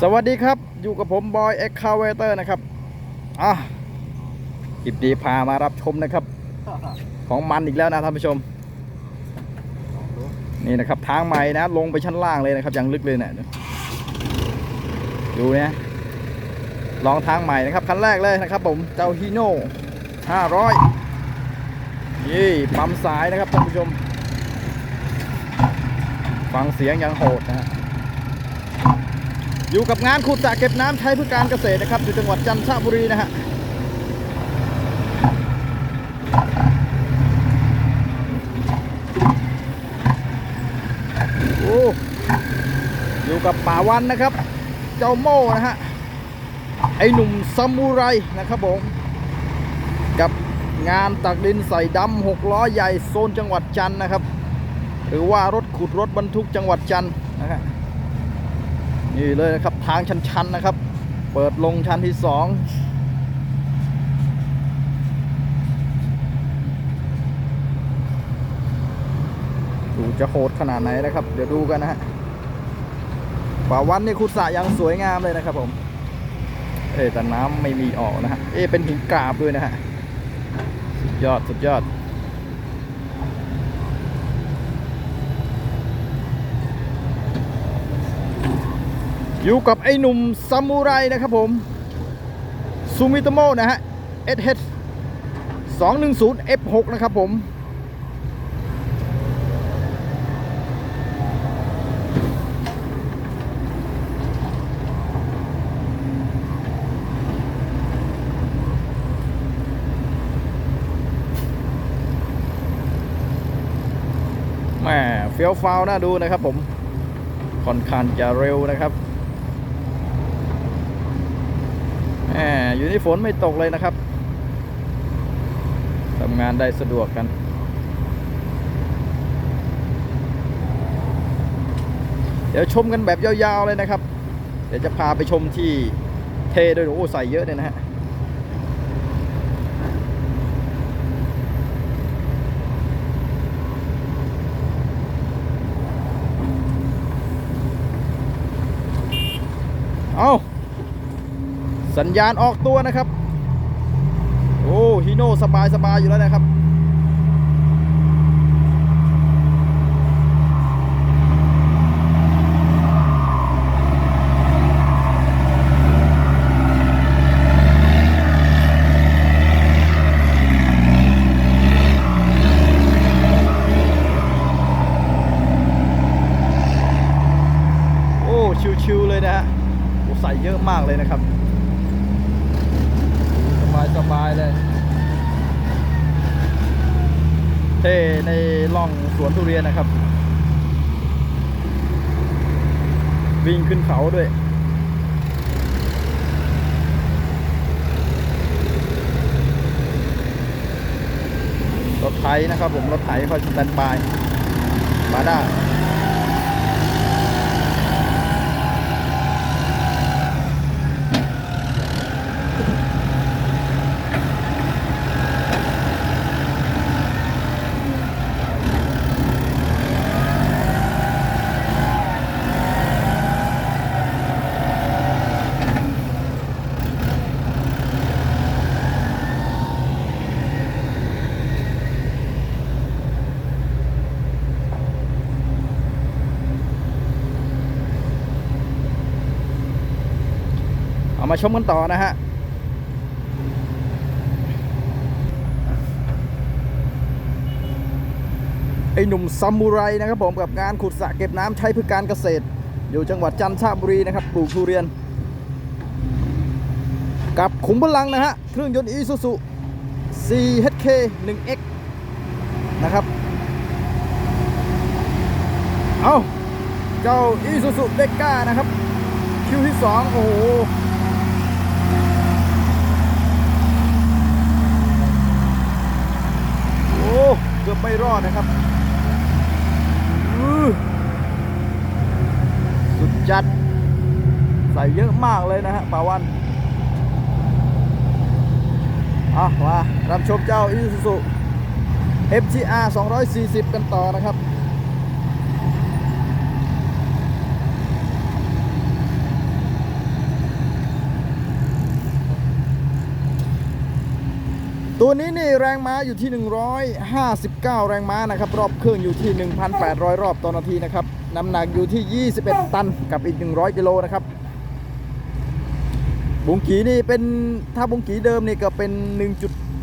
สวัสดีครับอยู่กับผมบอยเอ็กคาเวเตอร์นะครับอะคลิปดีพามารับชมนะครับ ของมันอีกแล้วนะท่านผู้ชม นี่นะครับทางใหม่นะลงไปชั้นล่างเลยนะครับยังลึกเลยเนี่ยดูเนี่ยลองทางใหม่นะครับคันแรกเลยนะครับ ผมเจ้าฮีโน่500นี่ปั๊มสายนะครับท่านผู้ชม ฟังเสียงยังโหดนะฮะ อยู่กับงานขุดสระเก็บน้ำใช้เพื่อการเกษตรนะครับ อยู่จังหวัดจันทบุรีนะฮะโอ้อยู่กับป่าวันนะครับ เจ้าโม่นะฮะไอหนุ่มซามูไรนะครับผมกับงานตักดินใส่ดำหกล้อใหญ่โซนจังหวัดจันนะครับ หรือว่ารถขุดรถบรรทุกจังหวัดจันทร์นะฮะ นี่เลยนะครับทางชันๆนะครับ เปิดลงชั้นที่สองดูจะโหดขนาดไหนนะครับ เดี๋ยวดูกันนะฮะป่าวันนี่ขุดสระยังสวยงามเลยนะครับผม เอแต่น้ำไม่มีออกนะฮะ เอเป็นหินกราบด้วยนะฮะ สุดยอด สุดยอด อยู่กับไอ้หนุ่มซามูไรนะครับผมซูมิโตโมนะฮะ SH 210 F6 นะครับผม แหม่เฟี้ยวฟ้าวน่าดูนะครับผม ค่อนข้างจะเร็วนะครับ แหม อยู่นี่ฝนไม่ตกเลยนะครับทำงานได้สะดวกกันเดี๋ยวชมกันแบบยาวๆเลยนะครับ เดี๋ยวจะพาไปชมที่เทด้วยโอ้ใส่เยอะเลยนะฮะ เอา สัญญาณออกตัวนะครับ โอ้ฮีโน่สบายสบายอยู่แล้วนะครับโอ้ชิวๆเลยนะฮะใส่เยอะมากเลยนะครับ สบายสบาย เลยเท่ในร่องสวนทุเรียนนะครับ วิ่งขึ้นเขาด้วยรถไถนะครับผมรถไถคอยสแตนบายมาได้ เอามาชมกันต่อนะฮะไอหนุ่มซามูไรนะครับผมกับงานขุดสระเก็บน้ำใช้เพื่อการเกษตร อยู่จังหวัดจันทบุรีนะครับปลูกทุเรียน กับขุมพลังนะฮะเครื่องยนต์อีซูซู 4HK 1X นะครับเอาเจ้าอีซูซูเดก้านะครับ คิวที่สองโอ้โห โอ้ เกือบไม่รอดนะครับสุดจัด ใส่เยอะมากเลยนะฮะป่าวันอะมารับชมเจ้าอีซูซู FGR 240 กันต่อนะครับ ตัวนี้นี่แรงม้าอยู่ที่ 159 แรงม้านะครับ รอบเครื่องอยู่ที่ 1,800 รอบต่อนาทีนะครับ น้ำหนักอยู่ที่ 21 ตันกับอีก 100 กิโลนะครับ บุงกีนี่เป็นถ้าบุงกีเดิมนี่ก็เป็น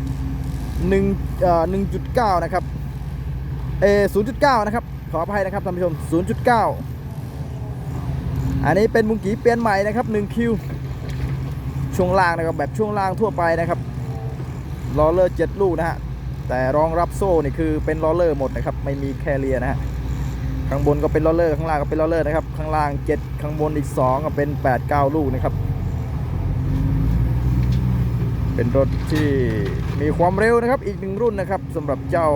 1.1เอ่อ1.9 นะครับ เออ0.9 นะครับ ขออภัยนะครับท่านผู้ชม 0.9 อันนี้เป็นบุงกีเปลี่ยนใหม่นะครับ1คิวช่วงล่างนะครับแบบช่วงล่างทั่วไปนะครับ ล้อเลอร์7ลูกนะฮะ แต่รองรับโซ่นี่คือเป็นล้อเลอร์หมดนะครับ ไม่มีแคเรียนะฮะ ข้างบนก็เป็นล้อเลอร์ ข้างล่างก็เป็นล้อเลอร์นะครับ ข้างล่าง7ข้างบนอีก2ก็เป็น8 9ลูกนะครับ เป็นรถที่มีความเร็วนะครับ อีกหนึ่งรุ่นนะครับสำหรับเจ้า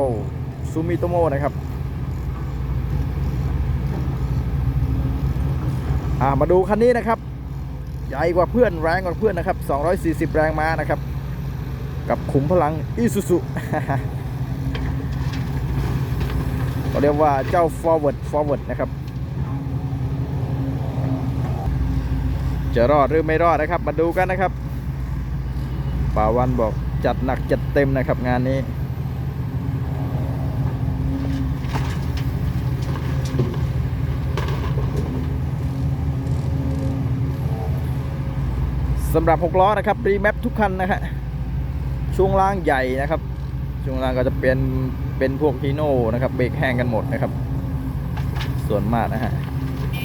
ซูมิโตโมนะครับมาดูคันนี้นะครับ ใหญ่กว่าเพื่อนแรงกว่าเพื่อนนะครับ 240 แรงม้านะครับ กับขุมพลังอีซูซุก็เรียกว่าเจ้า forward forward นะครับ จะรอดหรือไม่รอดนะครับ มาดูกันนะครับป่าวันบอกจัดหนักจัดเต็มนะครับงานนี้สำหรับ 6 ล้อนะครับรีแมปทุกคันนะฮะ ช่วงล่างใหญ่นะครับ ช่วงล่างก็จะเป็นเป็นพวกฮีโน่นะครับเบรกแห้งกันหมดนะครับ ส่วนมากนะฮะ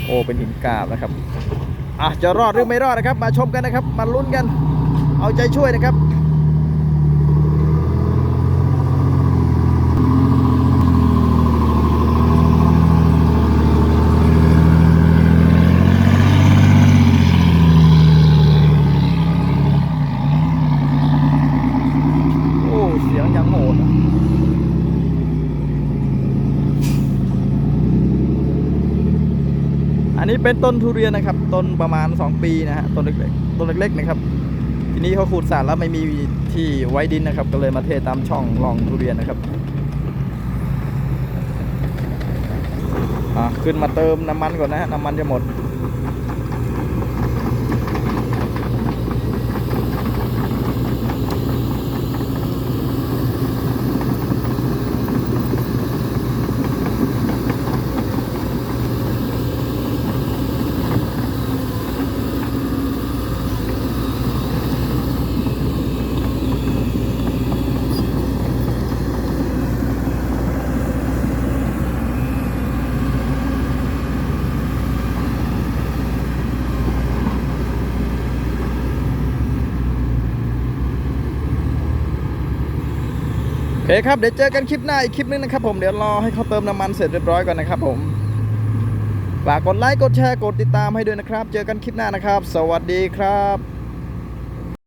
โอ้เป็นหินกราบนะครับอะจะรอดหรือไม่รอดนะครับ มาชมกันนะครับ มาลุ้นกัน เอาใจช่วยนะครับ โอ้ เสียงยังโหดอะอันนี้ เป็นต้นทุเรียนนะครับ ต้นประมาณ 2 ปีนะฮะ ต้นเล็กๆ ต้นเล็กๆนะครับ ทีนี้เขาขูดสารแล้วไม่มีที่ไว้ดินนะครับ ก็เลยมาเทตามช่องรองทุเรียนนะครับอะขึ้นมาเติมน้ำมันก่อนนะฮะ น้ำมันจะหมด เคครับ เดี๋ยวเจอกันคลิปหน้าอีกคลิปนึงนะครับผม เดี๋ยวรอให้เขาเติมน้ำมันเสร็จเรียบร้อยก่อนนะครับผม ฝากกดไลค์ กดแชร์ กดติดตามให้ด้วยนะครับ เจอกันคลิปหน้านะครับ สวัสดีครับ